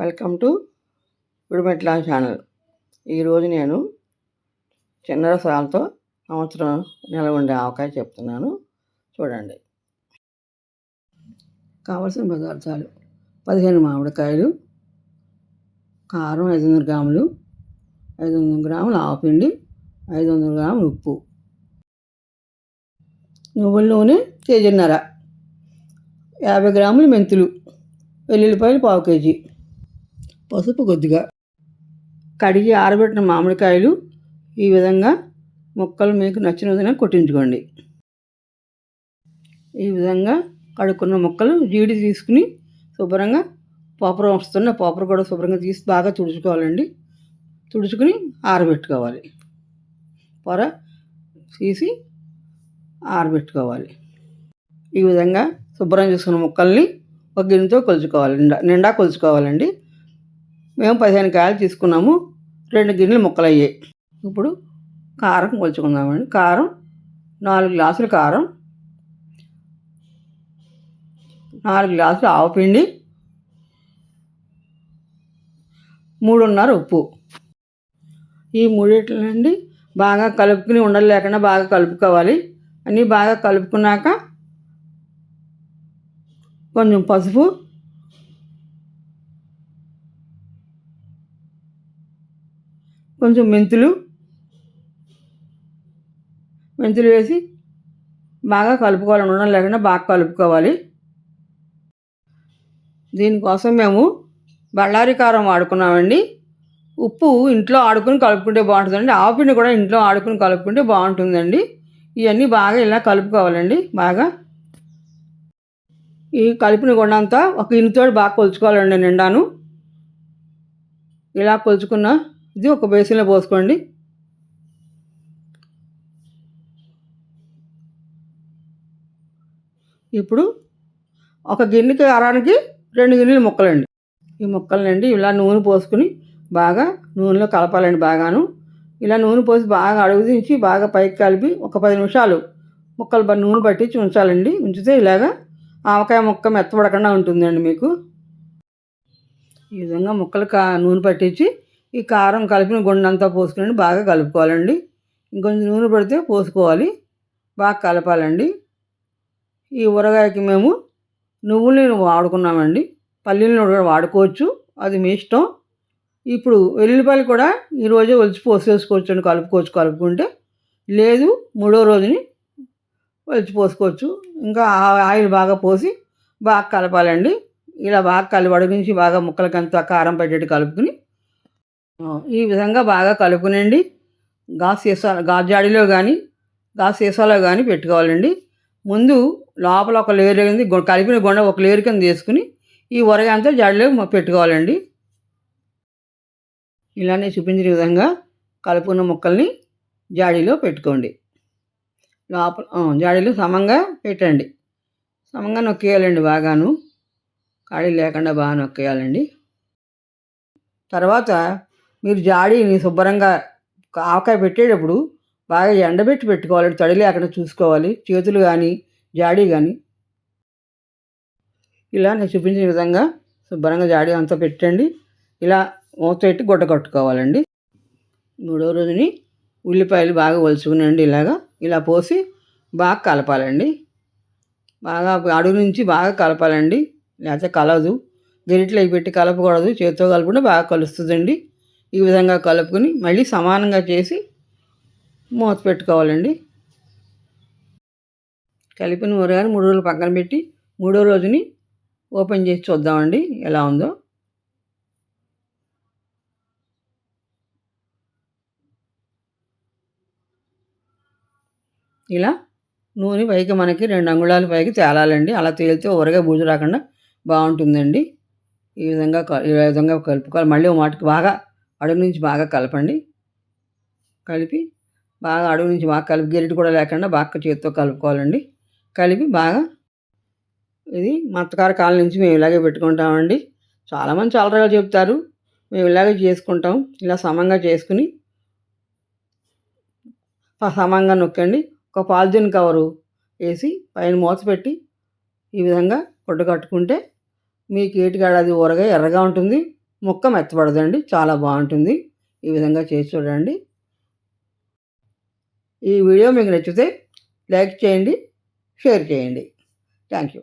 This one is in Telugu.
Welcome to విడిమెట్ల channel. ఈరోజు నేను చిన్న రసాలతో సంవత్సరం నిలవ ఉండే ఆవకాయ చెప్తున్నాను. చూడండి. కావలసిన పదార్థాలు పదిహేను మామిడికాయలు కారం ఐదు వందల గ్రాములు ఐదు వందల గ్రాములు ఆవపిండి ఐదు వందల గ్రాములు ఉప్పు. నువ్వుల నూనె కేజీన్నర. యాభై గ్రాములు మెంతులు వెల్లుల్లిపాయలు పావు కేజీ. పసుపు కొద్దిగా కడిగి ఆరబెట్టిన మామిడికాయలు ఈ విధంగా ముక్కలు మీకు నచ్చిన విధంగా కొట్టించుకోండి. ఈ విధంగా కడుక్కున్న ముక్కలు జీడి తీసుకుని శుభ్రంగా పోపరం వస్తున్న పోపర కూడా శుభ్రంగా తీసి బాగా తుడుచుకోవాలండి. తుడుచుకుని ఆరబెట్టుకోవాలి. పొర తీసి ఆరబెట్టుకోవాలి. ఈ విధంగా శుభ్రం చేసుకున్న ముక్కల్ని ఒక గిన్నెతో కొలుచుకోవాలి. నిండా నిండా కొలుచుకోవాలండి. మేము పదిహేను కాయలు తీసుకున్నాము రెండు గిన్నెలు ముక్కలు అయ్యాయి ఇప్పుడు కారం కొలుచుకుందామండి. కారం నాలుగు గ్లాసులు కారం నాలుగు గ్లాసులు ఆవపిండి మూడున్నర ఉప్పు. ఈ మూడిట్లండి బాగా కలుపుకుని ఉండలు లేకుండా బాగా కలుపుకోవాలి. అన్నీ బాగా కలుపుకున్నాక కొంచెం పసుపు కొంచెం మెంతులు. మెంతులు వేసి బాగా కలుపుకోవాలి ఉండడం లేకుండా బాగా కలుపుకోవాలి. దీనికోసం మేము బళ్ళారి కారం వాడుకున్నామండి. ఉప్పు ఇంట్లో ఆడుకుని కలుపుకుంటే బాగుంటుందండి. ఆవుపిండి కూడా ఇంట్లో ఆడుకుని కలుపుకుంటే బాగుంటుందండి. ఇవన్నీ బాగా ఇలా కలుపుకోవాలండి. బాగా ఈ కలిపిన గుండంతా ఒక ఇనుతో బాగా కొలుచుకోవాలండి నిండాను. ఇలా కొలుచుకున్న ఇది ఒక బేసిన్లో పోసుకోండి. ఇప్పుడు ఒక గిన్నెకి అరానికి రెండు గిన్నెలు ముక్కలండి. ఈ ముక్కలనండి ఇలా నూనె పోసుకుని బాగా నూనెలో కలపాలండి బాగాను. ఇలా నూనె పోసి బాగా అడుగుదించి బాగా పైకి కలిపి ఒక పది నిమిషాలు ముక్కలు నూనె పట్టించి ఉంచాలండి. ఉంచితే ఇలాగా ఆవకాయ ముక్క మెత్తపడకుండా ఉంటుందండి మీకు. ఈ విధంగా ముక్కలు కా నూనె పట్టించి ఈ కారం కలిపిన గుండంతా పోసుకుని బాగా కలుపుకోవాలండి. ఇంకొంచెం నూనె పడితే పోసుకోవాలి. బాగా కలపాలండి. ఈ ఊరగాయకి మేము నువ్వుల వాడుకున్నామండి. పల్లీలను కూడా వాడుకోవచ్చు. అది మీ ఇష్టం. ఇప్పుడు వెల్లుల్లిపాయలు కూడా ఈరోజే ఒలిచి పోసేసుకోవచ్చు అండి కలుపుకోవచ్చు. కలుపుకుంటే లేదు మూడో రోజుని ఒలిచి పోసుకోవచ్చు. ఇంకా ఆ- ఆయిల్ బాగా పోసి బాగా కలపాలండి. ఇలా బాగా కలిపి అడిగించి బాగా ముక్కలకంతా కారం పెట్టేట్టు కలుపుకుని ఈ విధంగా బాగా కలుపుకునండి గాజు సీసా గాజు జాడీలో కానీ గాజు సీసాలో కానీ పెట్టుకోవాలండి. ముందు లోపల ఒక లేయర్ కింద కలిపిన గుండ ఒక లేయర్ కింద తీసుకుని ఈ ఉరగంతా జాడీలో పెట్టుకోవాలండి. ఇలానే చూపించిన విధంగా కలుపుకున్న ముక్కల్ని జాడీలో పెట్టుకోండి. లోపల జాడీలో సమంగా పెట్టండి. సమంగా నొక్కేయాలండి బాగాను. ఖాళీ లేకుండా బాగా నొక్కేయాలండి. తర్వాత మీరు జాడీని శుభ్రంగా ఆవకాయ పెట్టేటప్పుడు బాగా ఎండబెట్టి పెట్టుకోవాలి. తడి లేకుండా చూసుకోవాలి. చేతులు కానీ జాడీ కానీ ఇలా నేను చూపించిన విధంగా శుభ్రంగా జాడీ అంతా పెట్టండి. ఇలా మూత పెట్టి గుడ్డ కట్టుకోవాలండి. మూడో రోజుని ఉల్లిపాయలు బాగా ఒలుచుకునండి ఇలాగా. ఇలా పోసి బాగా కలపాలండి. బాగా అడుగు నుంచి బాగా కలపాలండి. లేకపోతే కలదు గరిటెలు పెట్టి కలపకూడదు. చేతితో కలుపుకుంటే బాగా కలుస్తుందండి. ఈ విధంగా కలుపుకొని మళ్ళీ సమానంగా చేసి మూత పెట్టుకోవాలండి. కలిపిన ఊరగాని మూడు రోజులు పక్కన పెట్టి మూడో రోజుని ఓపెన్ చేసి చూద్దామండి ఎలా ఉందో. ఇలా నూనె పైకి మనకి రెండు అంగుళాల పైకి తేలాలండి. అలా తేలితే ఊరగా బూజు రాకుండా బాగుంటుందండి. ఈ విధంగా ఈ విధంగా కలుపుకోవాలి. మళ్ళీ ఓ మాటకి బాగా అడుగు నుంచి బాగా కలపండి. కలిపి బాగా అడుగు నుంచి బాగా కలిపి గెరిటి కూడా లేకుండా బాగా చేతితో కలుపుకోవాలండి. కలిపి బాగా ఇది మత్తకార కాలం నుంచి మేము ఇలాగే పెట్టుకుంటామండి. చాలామంది చాలా రకాలు చెప్తారు. మేము ఇలాగే చేసుకుంటాం. ఇలా సమంగా చేసుకుని సమంగా నొక్కండి. ఒక పాలిథిన్ కవరు వేసి పైన మూత పెట్టి ఈ విధంగా గుడ్డ కట్టుకుంటే మీకు ఏటికాడ అది ఊరగా ఎర్రగా ఉంటుంది. ముక్క మెత్తబడదండి చాలా బాగుంటుంది. ఈ విధంగా చేసి చూడండి. ఈ వీడియో మీకు నచ్చితే లైక్ చేయండి షేర్ చేయండి. Thank you.